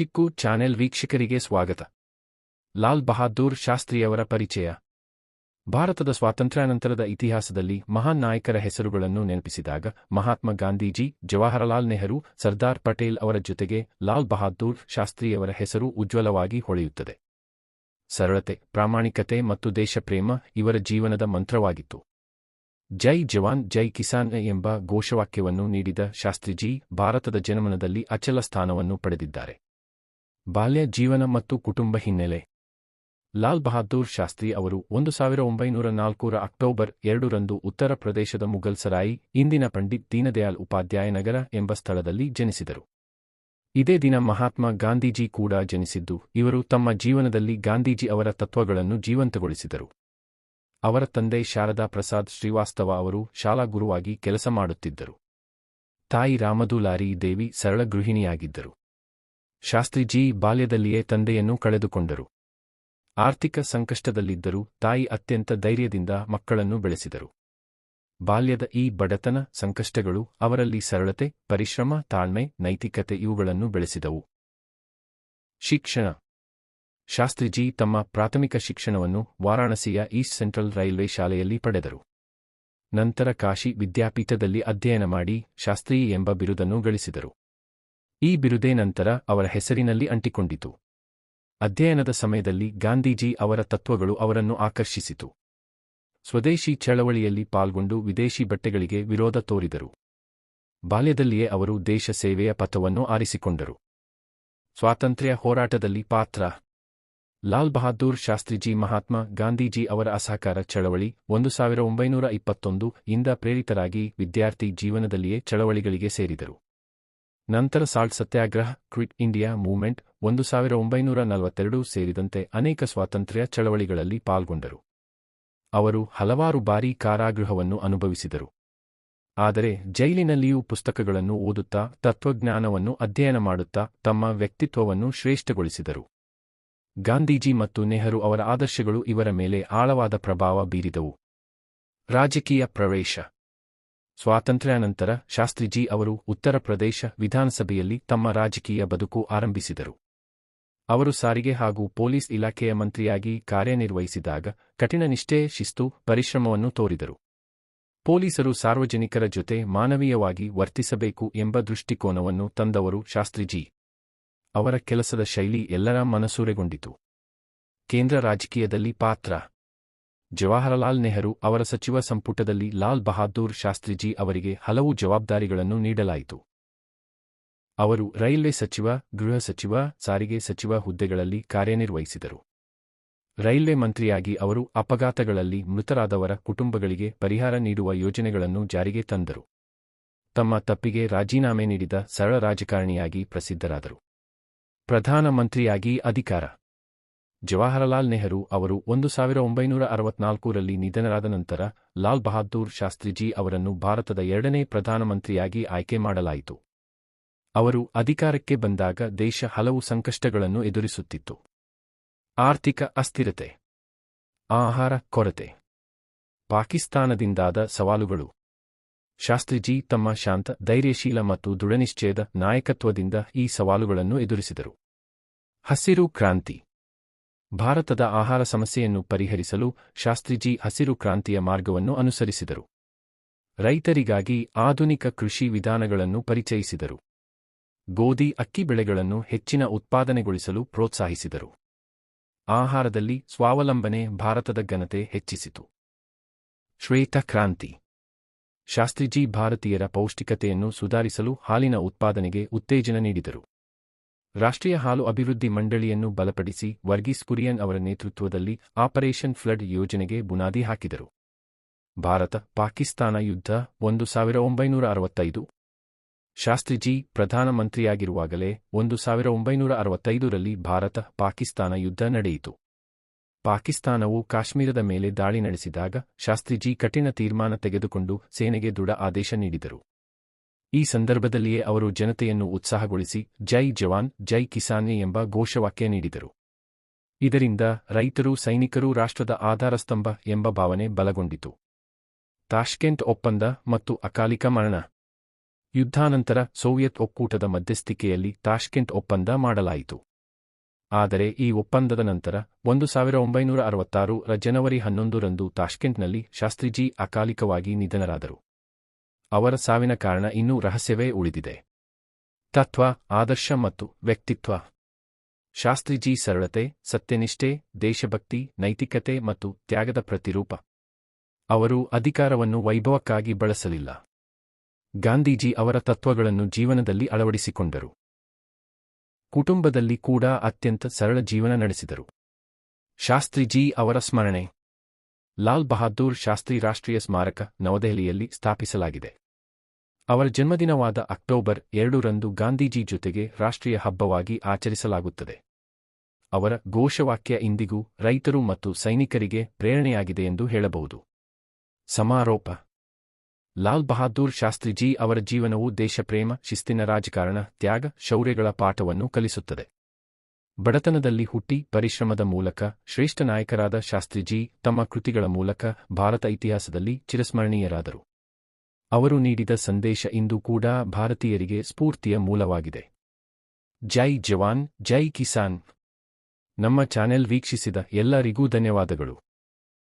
ಚಿಕ್ಕು channel ವೀಕ್ಷಕರಿಗೆ ಸ್ವಾಗತ. ಲಾಲ್ ಬಹಾದ್ದೂರ್ ಶಾಸ್ತ್ರಿಯವರ ಪರಿಚಯ. ಭಾರತದ ಸ್ವಾತಂತ್ರ್ಯಾನಂತರದ ಇತಿಹಾಸದಲ್ಲಿ ಮಹಾನ್ ನಾಯಕರ ಹೆಸರುಗಳನ್ನು ನೆನಪಿಸಿದಾಗ ಮಹಾತ್ಮ ಗಾಂಧೀಜಿ, ಜವಾಹರಲಾಲ್ ನೆಹರು, ಸರ್ದಾರ್ ಪಟೇಲ್ ಅವರ ಜೊತೆಗೆ ಲಾಲ್ ಬಹಾದ್ದೂರ್ ಶಾಸ್ತ್ರಿಯವರ ಹೆಸರು ಉಜ್ವಲವಾಗಿ ಹೊಳೆಯುತ್ತದೆ. ಸರಳತೆ, ಪ್ರಾಮಾಣಿಕತೆ ಮತ್ತು ದೇಶಪ್ರೇಮ ಇವರ ಜೀವನದ ಮಂತ್ರವಾಗಿತ್ತು. ಜೈ ಜವಾನ್, ಜೈ ಕಿಸಾನ್ ಎಂಬ ಘೋಷವಾಕ್ಯವನ್ನು ನೀಡಿದ ಶಾಸ್ತ್ರಿಜಿ ಭಾರತದ ಜನಮನದಲ್ಲಿ ಅಚಲ ಸ್ಥಾನವನ್ನು ಪಡೆದಿದ್ದಾರೆ. ಬಾಲ್ಯ ಜೀವನ ಮತ್ತು ಕುಟುಂಬ ಹಿನ್ನೆಲೆ. ಲಾಲ್ ಬಹದ್ದೂರ್ ಶಾಸ್ತ್ರಿ ಅವರು ಒಂದು ಸಾವಿರ ಒಂಬೈನೂರ ನಾಲ್ಕರ ಅಕ್ಟೋಬರ್ ಎರಡರಂದು ಉತ್ತರ ಪ್ರದೇಶದ ಮುಘಲ್ ಸರಾಯಿ ಇಂದಿನ ಪಂಡಿತ್ ದೀನದಯಾಳ್ ಉಪಾಧ್ಯಾಯ ನಗರ ಎಂಬ ಸ್ಥಳದಲ್ಲಿ ಜನಿಸಿದರು. ಇದೇ ದಿನ ಮಹಾತ್ಮ ಗಾಂಧೀಜಿ ಕೂಡ ಜನಿಸಿದ್ದು, ಇವರು ತಮ್ಮ ಜೀವನದಲ್ಲಿ ಗಾಂಧೀಜಿ ಅವರ ತತ್ವಗಳನ್ನು ಜೀವಂತಗೊಳಿಸಿದರು. ಅವರ ತಂದೆ ಶಾರದಾ ಪ್ರಸಾದ್ ಶ್ರೀವಾಸ್ತವ ಅವರು ಶಾಲಾ ಗುರುವಾಗಿ ಕೆಲಸ ಮಾಡುತ್ತಿದ್ದರು. ತಾಯಿ ರಾಮದುಲಾರಿ ದೇವಿ ಸರಳ ಗೃಹಿಣಿಯಾಗಿದ್ದರು. ಶಾಸ್ತ್ರಿಜಿ ಬಾಲ್ಯದಲ್ಲಿಯೇ ತಂದೆಯನ್ನು ಕಳೆದುಕೊಂಡರು. ಆರ್ಥಿಕ ಸಂಕಷ್ಟದಲ್ಲಿದ್ದರೂ ತಾಯಿ ಅತ್ಯಂತ ಧೈರ್ಯದಿಂದ ಮಕ್ಕಳನ್ನು ಬೆಳೆಸಿದರು. ಬಾಲ್ಯದ ಈ ಬಡತನ ಸಂಕಷ್ಟಗಳು ಅವರಲ್ಲಿ ಸರಳತೆ, ಪರಿಶ್ರಮ, ತಾಳ್ಮೆ, ನೈತಿಕತೆ ಇವುಗಳನ್ನು ಬೆಳೆಸಿದವು. ಶಿಕ್ಷಣ. ಶಾಸ್ತ್ರಿಜಿ ತಮ್ಮ ಪ್ರಾಥಮಿಕ ಶಿಕ್ಷಣವನ್ನು ವಾರಾಣಸಿಯ ಈಸ್ಟ್ ಸೆಂಟ್ರಲ್ ರೈಲ್ವೆ ಶಾಲೆಯಲ್ಲಿ ಪಡೆದರು. ನಂತರ ಕಾಶಿ ವಿದ್ಯಾಪೀಠದಲ್ಲಿ ಅಧ್ಯಯನ ಮಾಡಿ ಶಾಸ್ತ್ರಿ ಎಂಬ ಬಿರುದನ್ನು ಗಳಿಸಿದರು. ಈ ಬಿರುದೇ ನಂತರ ಅವರ ಹೆಸರಿನಲ್ಲಿ ಅಂಟಿಕೊಂಡಿತು. ಅಧ್ಯಯನದ ಸಮಯದಲ್ಲಿ ಗಾಂಧೀಜಿ ಅವರ ತತ್ವಗಳು ಅವರನ್ನು ಆಕರ್ಷಿಸಿತು. ಸ್ವದೇಶಿ ಚಳವಳಿಯಲ್ಲಿ ಪಾಲ್ಗೊಂಡು ವಿದೇಶಿ ಬಟ್ಟೆಗಳಿಗೆ ವಿರೋಧ ತೋರಿದರು. ಬಾಲ್ಯದಲ್ಲಿಯೇ ಅವರು ದೇಶ ಸೇವೆಯ ಪಥವನ್ನು ಆರಿಸಿಕೊಂಡರು. ಸ್ವಾತಂತ್ರ್ಯ ಹೋರಾಟದಲ್ಲಿ ಪಾತ್ರ. ಲಾಲ್ ಬಹದ್ದೂರ್ ಶಾಸ್ತ್ರಿಜಿ ಮಹಾತ್ಮ ಗಾಂಧೀಜಿ ಅವರ ಅಸಹಕಾರ ಚಳವಳಿ ಒಂದು ಸಾವಿರ ಒಂಬೈನೂರ ಇಪ್ಪತ್ತೊಂದು ಇಂದ ಪ್ರೇರಿತರಾಗಿ ವಿದ್ಯಾರ್ಥಿ ಜೀವನದಲ್ಲಿಯೇ ಚಳವಳಿಗಳಿಗೆ ಸೇರಿದರು. ನಂತರ salt satyagraha, quit India movement, ಒಂದು ಸಾವಿರ ಒಂಬೈನೂರ ನಲವತ್ತೆರಡು ಸೇರಿದಂತೆ ಅನೇಕ ಸ್ವಾತಂತ್ರ್ಯ ಚಳವಳಿಗಳಲ್ಲಿ ಪಾಲ್ಗೊಂಡರು. ಅವರು ಹಲವಾರು ಬಾರಿ ಕಾರಾಗೃಹವನ್ನು ಅನುಭವಿಸಿದರು. ಆದರೆ ಜೈಲಿನಲ್ಲಿಯೂ ಪುಸ್ತಕಗಳನ್ನು ಓದುತ್ತಾ, ತತ್ವಜ್ಞಾನವನ್ನು ಅಧ್ಯಯನ ಮಾಡುತ್ತಾ, ತಮ್ಮ ವ್ಯಕ್ತಿತ್ವವನ್ನು ಶ್ರೇಷ್ಠಗೊಳಿಸಿದರು. ಗಾಂಧೀಜಿ ಮತ್ತು ನೆಹರು ಅವರ ಆದರ್ಶಗಳು ಇವರ ಮೇಲೆ ಆಳವಾದ ಪ್ರಭಾವ ಬೀರಿದವು. ರಾಜಕೀಯ ಪ್ರವೇಶ ಸ್ವಾತಂತ್ರ್ಯಾನಂತರ ಶಾಸ್ತ್ರಿಜಿ ಅವರು ಉತ್ತರ ಪ್ರದೇಶ ವಿಧಾನಸಭೆಯಲ್ಲಿ ತಮ್ಮ ರಾಜಕೀಯ ಬದುಕು ಆರಂಭಿಸಿದರು. ಅವರು ಸಾರಿಗೆ ಹಾಗೂ ಪೊಲೀಸ್ ಇಲಾಖೆಯ ಮಂತ್ರಿಯಾಗಿ ಕಾರ್ಯನಿರ್ವಹಿಸಿದಾಗ ಕಠಿಣ ನಿಷ್ಠೆ, ಶಿಸ್ತು, ಪರಿಶ್ರಮವನ್ನು ತೋರಿದರು. ಪೊಲೀಸರು ಸಾರ್ವಜನಿಕರ ಜೊತೆ ಮಾನವೀಯವಾಗಿ ವರ್ತಿಸಬೇಕು ಎಂಬ ದೃಷ್ಟಿಕೋನವನ್ನು ತಂದವರು ಶಾಸ್ತ್ರಿಜಿ. ಅವರ ಕೆಲಸದ ಶೈಲಿ ಎಲ್ಲರ ಮನಸೂರೆಗೊಂಡಿತು. ಕೇಂದ್ರ ರಾಜಕೀಯದಲ್ಲಿ ಪಾತ್ರ ಜವಾಹರಲಾಲ್ ನೆಹರು ಅವರ ಸಚಿವ ಸಂಪುಟದಲ್ಲಿ ಲಾಲ್ ಬಹಾದ್ದೂರ್ ಶಾಸ್ತ್ರಿಜಿ ಅವರಿಗೆ ಹಲವು ಜವಾಬ್ದಾರಿಗಳನ್ನು ನೀಡಲಾಯಿತು. ಅವರು ರೈಲ್ವೆ ಸಚಿವ, ಗೃಹ ಸಚಿವ, ಸಾರಿಗೆ ಸಚಿವ ಹುದ್ದೆಗಳಲ್ಲಿ ಕಾರ್ಯನಿರ್ವಹಿಸಿದರು. ರೈಲ್ವೆ ಮಂತ್ರಿಯಾಗಿ ಅವರು ಅಪಘಾತಗಳಲ್ಲಿ ಮೃತರಾದವರ ಕುಟುಂಬಗಳಿಗೆ ಪರಿಹಾರ ನೀಡುವ ಯೋಜನೆಗಳನ್ನು ಜಾರಿಗೆ ತಂದರು. ತಮ್ಮ ತಪ್ಪಿಗೆ ರಾಜೀನಾಮೆ ನೀಡಿದ ಸರಳ ರಾಜಕಾರಣಿಯಾಗಿ ಪ್ರಸಿದ್ಧರಾದರು. ಪ್ರಧಾನಮಂತ್ರಿಯಾಗಿ ಅಧಿಕಾರ. ಜವಾಹರಲಾಲ್ ನೆಹರು ಅವರು ಒಂದು ಸಾವಿರ ಒಂಬೈನೂರ ಅರವತ್ನಾಲ್ಕರಲ್ಲಿ ನಿಧನರಾದ ನಂತರ ಲಾಲ್ ಬಹಾದ್ದೂರ್ ಶಾಸ್ತ್ರಿಜಿ ಅವರನ್ನು ಭಾರತದ ಎರಡನೇ ಪ್ರಧಾನಮಂತ್ರಿಯಾಗಿ ಆಯ್ಕೆ ಮಾಡಲಾಯಿತು. ಅವರು ಅಧಿಕಾರಕ್ಕೆ ಬಂದಾಗ ದೇಶ ಹಲವು ಸಂಕಷ್ಟಗಳನ್ನು ಎದುರಿಸುತ್ತಿತ್ತು. ಆರ್ಥಿಕ ಅಸ್ಥಿರತೆ. ಆಹಾರ ಕೊರತೆ. ಪಾಕಿಸ್ತಾನದಿಂದಾದ ಸವಾಲುಗಳು. ಶಾಸ್ತ್ರಿಜಿ ತಮ್ಮ ಶಾಂತ, ಧೈರ್ಯಶೀಲ ಮತ್ತು ದೃಢನಿಶ್ಚಯದ ನಾಯಕತ್ವದಿಂದ ಈ ಸವಾಲುಗಳನ್ನು ಎದುರಿಸಿದರು. ಹಸಿರು ಕ್ರಾಂತಿ. ಭಾರತದ ಆಹಾರ ಸಮಸ್ಯೆಯನ್ನು ಪರಿಹರಿಸಲು ಶಾಸ್ತ್ರಿಜಿ ಹಸಿರು ಕ್ರಾಂತಿಯ ಮಾರ್ಗವನ್ನು ಅನುಸರಿಸಿದರು. ರೈತರಿಗಾಗಿ ಆಧುನಿಕ ಕೃಷಿ ವಿಧಾನಗಳನ್ನು ಪರಿಚಯಿಸಿದರು. ಗೋಧಿ, ಅಕ್ಕಿ ಬೆಳೆಗಳನ್ನು ಹೆಚ್ಚಿನ ಉತ್ಪಾದನೆಗೊಳಿಸಲು ಪ್ರೋತ್ಸಾಹಿಸಿದರು. ಆಹಾರದಲ್ಲಿ ಸ್ವಾವಲಂಬನೆ ಭಾರತದ ಘನತೆ ಹೆಚ್ಚಿಸಿತು. ಶ್ವೇತ ಕ್ರಾಂತಿ. ಶಾಸ್ತ್ರಿಜಿ ಭಾರತೀಯರ ಪೌಷ್ಟಿಕತೆಯನ್ನು ಸುಧಾರಿಸಲು ಹಾಲಿನ ಉತ್ಪಾದನೆಗೆ ಉತ್ತೇಜನ ನೀಡಿದರು. ರಾಷ್ಟ್ರೀಯ ಹಾಲು ಅಭಿವೃದ್ಧಿ ಮಂಡಳಿಯನ್ನು ಬಲಪಡಿಸಿ ವರ್ಗೀಸ್ ಕುರಿಯನ್ ಅವರ ನೇತೃತ್ವದಲ್ಲಿ ಆಪರೇಷನ್ ಫ್ಲಡ್ ಯೋಜನೆಗೆ ಬುನಾದಿ ಹಾಕಿದರು. ಭಾರತ, ಪಾಕಿಸ್ತಾನ ಯುದ್ಧ, ಒಂದು ಸಾವಿರ ಒಂಬೈನೂರ ಅರವತ್ತೈದು. ಶಾಸ್ತ್ರಿಜಿ ಪ್ರಧಾನಮಂತ್ರಿಯಾಗಿರುವಾಗಲೇ ಒಂದು ಸಾವಿರ ಒಂಬೈನೂರ ಅರವತ್ತೈದರಲ್ಲಿ ಭಾರತ, ಪಾಕಿಸ್ತಾನ ಯುದ್ಧ ನಡೆಯಿತು. ಪಾಕಿಸ್ತಾನವು ಕಾಶ್ಮೀರದ ಮೇಲೆ ದಾಳಿ ನಡೆಸಿದಾಗ ಶಾಸ್ತ್ರಿಜಿ ಕಠಿಣ ತೀರ್ಮಾನ ತೆಗೆದುಕೊಂಡು ಸೇನೆಗೆ ದೃಢ ಆದೇಶ ನೀಡಿದರು. ಈ ಸಂದರ್ಭದಲ್ಲಿಯೇ ಅವರು ಜನತೆಯನ್ನು ಉತ್ಸಾಹಗೊಳಿಸಿ, ಜೈ ಜವಾನ್, ಜೈ ಕಿಸಾನೆ ಎಂಬ ಘೋಷವಾಕ್ಯ ನೀಡಿದರು. ಇದರಿಂದ ರೈತರು, ಸೈನಿಕರು ರಾಷ್ಟ್ರದ ಆಧಾರಸ್ತಂಭ ಎಂಬ ಭಾವನೆ ಬಲಗೊಂಡಿತು. ತಾಷ್ಕೆಂಟ್ ಒಪ್ಪಂದ ಮತ್ತು ಅಕಾಲಿಕ ಮರಣ. ಯುದ್ಧಾನಂತರ ಸೋವಿಯತ್ ಒಕ್ಕೂಟದ ಮಧ್ಯಸ್ಥಿಕೆಯಲ್ಲಿ ತಾಷ್ಕೆಂಟ್ ಒಪ್ಪಂದ ಮಾಡಲಾಯಿತು. ಆದರೆ ಈ ಒಪ್ಪಂದದ ನಂತರ ಒಂದು ಸಾವಿರ ಒಂಬೈನೂರ ಅರವತ್ತಾರು ರ ಜನವರಿ ಹನ್ನೊಂದರಂದು ತಾಷ್ಕೆಂಟ್ನಲ್ಲಿ ಶಾಸ್ತ್ರಿಜಿ ಅಕಾಲಿಕವಾಗಿ ನಿಧನರಾದರು. ಅವರ ಸಾವಿನ ಕಾರಣ ಇನ್ನೂ ರಹಸ್ಯವೇ ಉಳಿದಿದೆ. ತತ್ವ, ಆದರ್ಶ ಮತ್ತು ವ್ಯಕ್ತಿತ್ವ. ಶಾಸ್ತ್ರಿಜಿ ಸರಳತೆ, ಸತ್ಯನಿಷ್ಠೆ, ದೇಶಭಕ್ತಿ, ನೈತಿಕತೆ ಮತ್ತು ತ್ಯಾಗದ ಪ್ರತಿರೂಪ. ಅವರು ಅಧಿಕಾರವನ್ನು ವೈಭವಕ್ಕಾಗಿ ಬಳಸಲಿಲ್ಲ. ಗಾಂಧೀಜಿ ಅವರ ತತ್ವಗಳನ್ನು ಜೀವನದಲ್ಲಿ ಅಳವಡಿಸಿಕೊಂಡರು. ಕುಟುಂಬದಲ್ಲಿ ಕೂಡ ಅತ್ಯಂತ ಸರಳ ಜೀವನ ನಡೆಸಿದರು. ಶಾಸ್ತ್ರಿಜಿ ಅವರ ಸ್ಮರಣೆ. ಲಾಲ್ ಬಹಾದ್ದೂರ್ ಶಾಸ್ತ್ರಿ ರಾಷ್ಟ್ರೀಯ ಸ್ಮಾರಕ ನವದೆಹಲಿಯಲ್ಲಿ ಸ್ಥಾಪಿಸಲಾಗಿದೆ. ಅವರ ಜನ್ಮದಿನವಾದ ಅಕ್ಟೋಬರ್ ಎರಡರಂದು ಗಾಂಧೀಜಿ ಜೊತೆಗೆ ರಾಷ್ಟ್ರೀಯ ಹಬ್ಬವಾಗಿ ಆಚರಿಸಲಾಗುತ್ತದೆ. ಅವರ ಘೋಷವಾಕ್ಯ ಇಂದಿಗೂ ರೈತರು ಮತ್ತು ಸೈನಿಕರಿಗೆ ಪ್ರೇರಣೆಯಾಗಿದೆ ಎಂದು ಹೇಳಬಹುದು. ಸಮಾರೋಪ. ಲಾಲ್ ಬಹಾದ್ದೂರ್ ಶಾಸ್ತ್ರಿಜಿ ಅವರ ಜೀವನವು ದೇಶಪ್ರೇಮ, ಶಿಸ್ತಿನ ರಾಜಕಾರಣ, ತ್ಯಾಗ, ಶೌರ್ಯಗಳ ಪಾಠವನ್ನು ಕಲಿಸುತ್ತದೆ. ಬಡತನದಲ್ಲಿ ಹುಟ್ಟಿ ಪರಿಶ್ರಮದ ಮೂಲಕ ಶ್ರೇಷ್ಠ ನಾಯಕರಾದ ಶಾಸ್ತ್ರಿಜಿ ತಮ್ಮ ಕೃತಿಗಳ ಮೂಲಕ ಭಾರತ ಇತಿಹಾಸದಲ್ಲಿ ಚಿರಸ್ಮರಣೀಯರಾದರು. ಅವರು ನೀಡಿದ ಸಂದೇಶ ಇಂದು ಕೂಡ ಭಾರತೀಯರಿಗೆ ಸ್ಫೂರ್ತಿಯ ಮೂಲವಾಗಿದೆ. ಜೈ ಜವಾನ್, ಜೈ ಕಿಸಾನ್. ನಮ್ಮ ಚಾನೆಲ್ ವೀಕ್ಷಿಸಿದ ಎಲ್ಲರಿಗೂ ಧನ್ಯವಾದಗಳು.